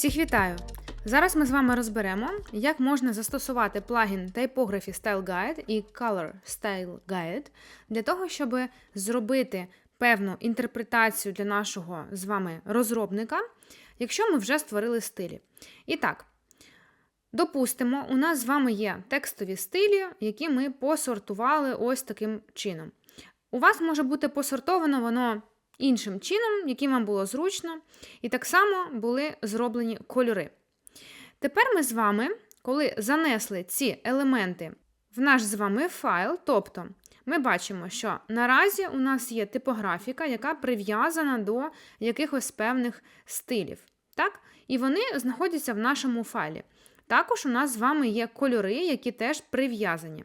Всіх вітаю! Зараз ми з вами розберемо, як можна застосувати плагін Typography Style Guide і Color Style Guide для того, щоб зробити певну інтерпретацію для нашого з вами розробника, якщо ми вже створили стилі. І так, допустимо, у нас з вами є текстові стилі, які ми посортували ось таким чином. У вас може бути посортовано воно іншим чином, яким вам було зручно, і так само були зроблені кольори. Тепер ми з вами, коли занесли ці елементи в наш з вами файл, тобто ми бачимо, що наразі у нас є типографіка, яка прив'язана до якихось певних стилів. Так? І вони знаходяться в нашому файлі. Також у нас з вами є кольори, які теж прив'язані.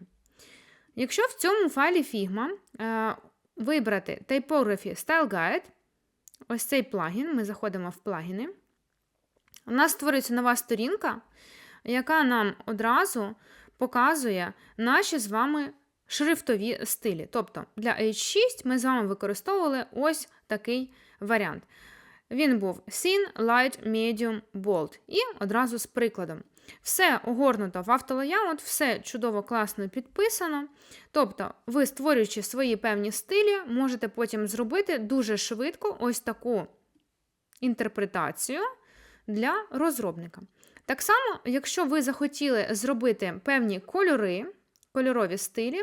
Якщо в цьому файлі Figma вибрати Typography Style Guide, ось цей плагін, ми заходимо в плагіни. У нас створюється нова сторінка, яка нам одразу показує наші з вами шрифтові стилі. Тобто для H6 ми з вами використовували ось такий варіант. Він був Thin, Light, Medium, Bold. І одразу з прикладом. Все огорнуто в автолаyout, все чудово, класно підписано. Тобто, ви, створюючи свої певні стилі, можете потім зробити дуже швидко ось таку інтерпретацію для розробника. Так само, якщо ви захотіли зробити певні кольори, кольорові стилі,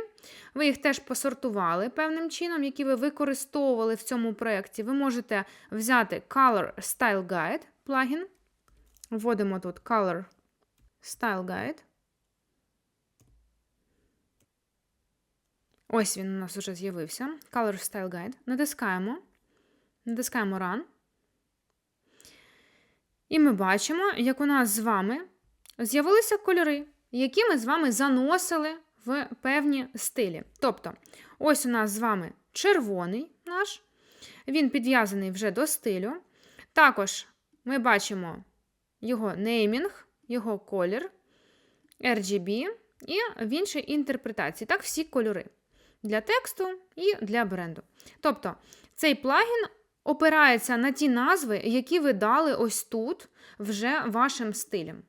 ви їх теж посортували певним чином, які ви використовували в цьому проєкті, ви можете взяти Color Style Guide плагін. Вводимо тут Color Style Guide. Ось він у нас вже з'явився. Color Style Guide. Натискаємо. Натискаємо Run. І ми бачимо, як у нас з вами з'явилися кольори, які ми з вами заносили в певні стилі. Тобто, ось у нас з вами червоний наш, він підв'язаний вже до стилю. Також ми бачимо його неймінг, його колір, RGB і в іншій інтерпретації. Так, всі кольори для тексту і для бренду. Тобто, цей плагін опирається на ті назви, які ви дали ось тут вже вашим стилем.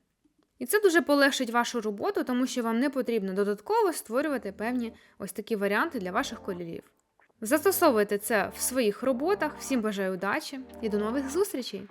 І це дуже полегшить вашу роботу, тому що вам не потрібно додатково створювати певні ось такі варіанти для ваших кольорів. Застосовуйте це в своїх роботах. Всім бажаю удачі і до нових зустрічей!